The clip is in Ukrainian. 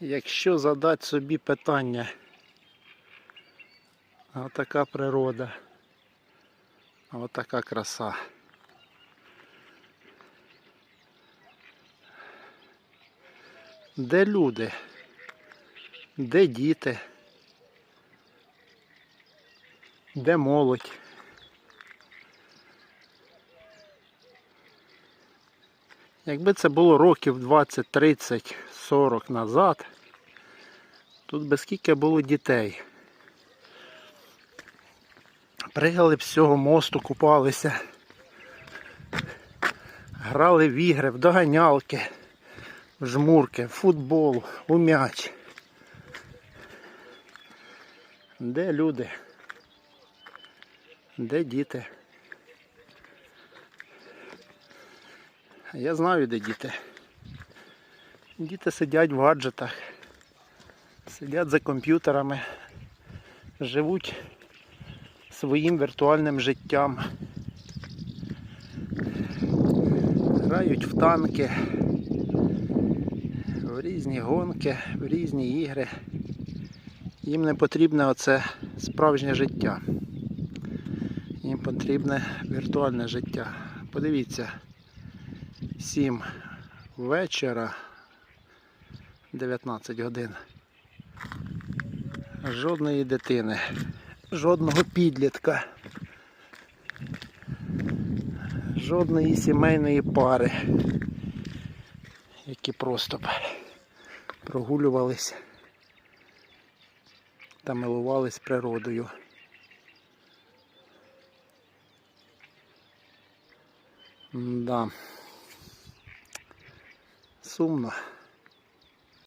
Якщо задати собі питання, отака природа, отака краса. Де люди? Де діти? Де молодь? Якби це було років 20, 30, 40 назад, тут би скільки було дітей. Пригали б з цього мосту, купалися, грали в ігри, в доганялки, в жмурки, в футбол, у м'яч. Де люди? Де діти? Я знаю, де діти. Діти сидять в гаджетах, сидять за комп'ютерами, живуть своїм віртуальним життям. Грають в танки, в різні гонки, в різні ігри. Їм не потрібне оце справжнє життя. Їм потрібне віртуальне життя. Подивіться. 7 вечора 19 годин. Жодної дитини, жодного підлітка, жодної сімейної пари, які просто прогулювались та милувались природою. Да. Сумно.